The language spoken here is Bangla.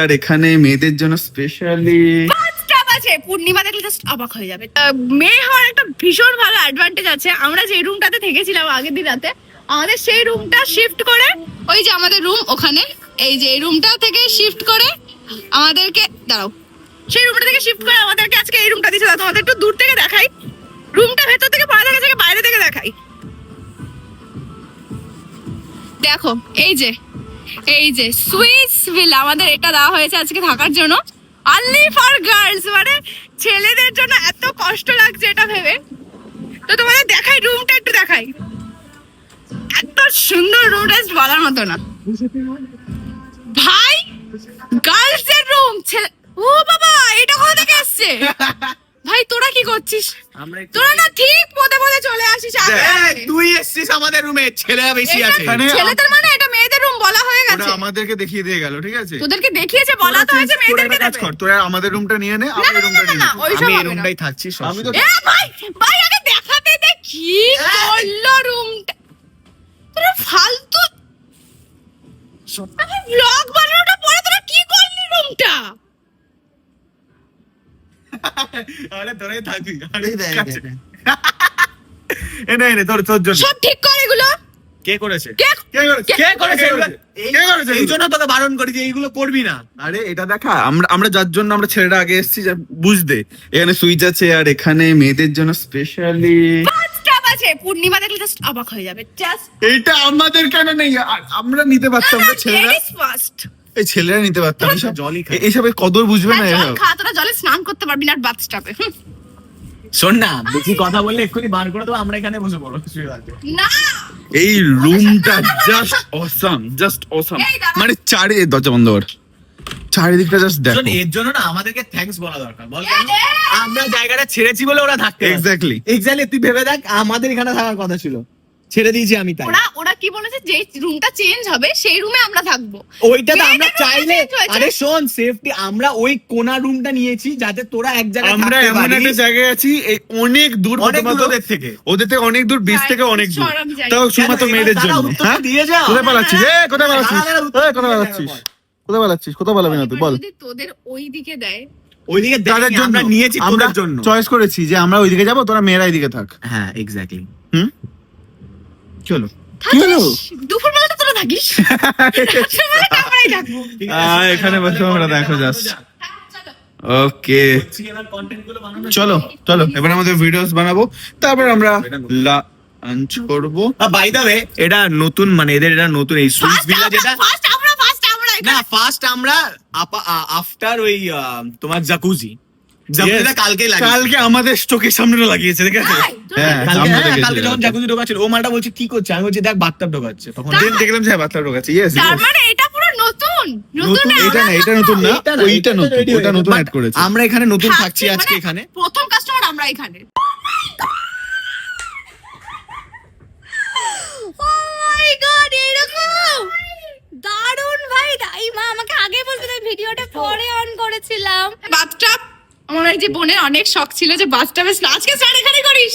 আর এখানে মেয়েদের জন্য স্পেশালি আছে। পূর্ণিমা দেখলে জাস্ট অবাক হয়ে যাবে। মেয়ে হওয়ার একটা ভীষণ ভালো অ্যাডভান্টেজ আছে। আমরা যে রুমটাতে থেকেছিলাম আগের দিন রাতে, আমাদের সেই রুমটা শিফট করে, ওই যে আমাদের রুম ওখানে, এই যে রুমটা থেকে শিফট করে আমাদেরকে, দাঁড়াও। সেই রুমটা থেকে শিফট করে আমাদেরকে আজকে এই রুমটা দিয়েছে। তোমাদের একটু দূর থেকে দেখাই। রুমটা ভেতর থেকে, পড়া দেখা থেকে, বাইরে থেকে দেখাই। দেখো, এই যে এই যে সুইস ভিলা আমাদের এটা দেওয়া হয়েছে আজকে থাকার জন্য। অনলি ফর গার্লস মানে ছেলেদের জন্য এত কষ্ট লাগছে এটা ভেবে। তো তোমাদের দেখাই রুমটা একটু দেখাই। এত সুন্দর রুম জাস্ট বলার মতো না। ভাই গার্লস এর রুম ছেলে ও বাবা এটা কোথা থেকে এসছে? ভাই তোরা কি করছিস? তোরা না ঠিক পদে পদে চলে আসিস তুই এসছিস আমাদের রুমে ছেলেরা বেশি আছে। ছেলেদের মানে এটা মেয়েদের রুম বলা হয়ে ওরা আমাদেরকে দেখিয়ে দিয়ে গেল ঠিক আছে? তোদেরকে দেখিয়েছে বলা তো হয়েছে মেয়েদেরকে কাজ কর তোরা আমাদের রুমটা নিয়ে নে আমি রুমটা নিয়ে না, আমি এই রুমটাই থাকছি আমি তো এ ভাই ভাই আগে দেখাতে দে কি করল রুমটা? তোরা ফালতু আমি ব্লগ বানানোটা পরে তোরা কি করলি রুমটা? আরে তোরাই থাকবি আরে। দেখ, এনে এনে তোর তোর জন্য। সব ঠিক কর এগুলো। কে করেছে? কে করেছে? কে করেছে? কে করেছে? এই জন্য তোকে বারণ করি যে এইগুলো করবি না। আরে এটা দেখা আমরা আমরা যার জন্য আমরা ছেলেরা আগে এসেছি বুঝতে। এখানে সুইচ আছে আর এখানে মেয়েদের জন্য স্পেশালি আছে। পূর্ণিমা দেখলে জাস্ট অবাক হয়ে যাবে। জাস্ট এইটা আমাদের কেন নেই? আমরা নিতে পারতাম না ছেলেরা। ফার্স্ট এই ছেলেরা নিতে পারতাম। এইসব জলই খায়। এ- এইসবের কদর বুঝবে না জল খা তোরা জলে স্নান করতে পারবি না বাথটাবে শোন না বেশি কথা বললে এক্ষুনি বার করে দেবো আমরা এখানে বসে পড়ো শুয়ে থাকব। না! এই রুমটা জাস্ট অসাম জাস্ট অসাম মানে চারে দরজা বন্ধ কর। চারিদিকটা জাস্ট দেখো। এর জন্য না আমাদেরকে থ্যাঙ্কস বলা দরকার বল। আমরা জায়গাটা ছেড়েছি বলে ওরা থাকতে এক্স্যাক্টলি এক্স্যাক্টলি তুই ভেবে দেখ আমাদের এখানে থাকার কথা ছিল। ছেড়ে দিয়েছি আমি তাই। কি বলেছে? যে রুমটা চেঞ্জ হবে সেই রুমে আমরা থাকব। ওইটা তো আমরা চাইলে আরে শোন সেফটি আমরা ওই কোনা রুমটা নিয়েছি যাতে তোরা এক জায়গায় আমরা এমন একটা জায়গায় আছি এই অনেক দূর ওদের থেকে। ওদের থেকে অনেক দূর বিচ থেকে অনেক দূর। তাও শুধুমাত্র? মেয়েদের জন্য হ্যাঁ? দিয়ে যাও কোথায় পালাচ্ছিস? এ কোথায় পালাচ্ছিস? কোথায় দিয়ে পালাচ্ছিস? কোথায় পালাচ্ছিস? কোথায় পালাবি না তুই? বল। যদি তোদের ওই দিকে দেয়। ওইদিকে তাদের জন্য। আমরা নিয়েছি আমরা জন্য। চয়েস করেছি যে আমরা ওইদিকে যাব তোরা মেয়েরা এইদিকে থাক। হ্যাঁ এক্স্যাক্টলি হুম? চলো। থাকিস। এখানে বসে আমরা দেখো ওকে চলো চলো এবার আমাদের ভিডিওস বানাবো। তারপর আমরা লাঞ্চ করব। বাই দা ওয়ে এটা নতুন মানে এদের এটা নতুন এই সুইস First ভিলা যেটা ফার্স্ট আমরা না ফার্স্ট আমরা আফটার ওই আহ, তোমার জাকুজি জাকুজিটা কালকে আমাদের চোখের সামনে লাগিয়েছে ঠিক আছে? কালকে আমরা দেখেছি কালকে যখন জাকুজি ঢোকাচ্ছিল ও মালটা বলছে কি করছে? আমি বলছি দেখ বাথটাব ঢোকাচ্ছে। তখন Then দেখলাম যে ঢোকাচ্ছে। ইয়েস তার মানে এটা পুরো নতুন নতুন এটা না এটা নতুন না ওইটা নতুন ওটা নতুন অ্যাড করেছে। আমরা এখানে নতুন থাকছি, থাকছি আজকে মানে এখানে। প্রথম কাস্টমার আমরা এখানে। Oh? দারুণ ভাই দাই মা আমাকে আগে বলতে ভিডিওটা পরে অন করেছিলাম। বাথটাব আমার এই যে বোনের অনেক শখ ছিল যে বাথটাবে আজকে স্নান এখানে করিস।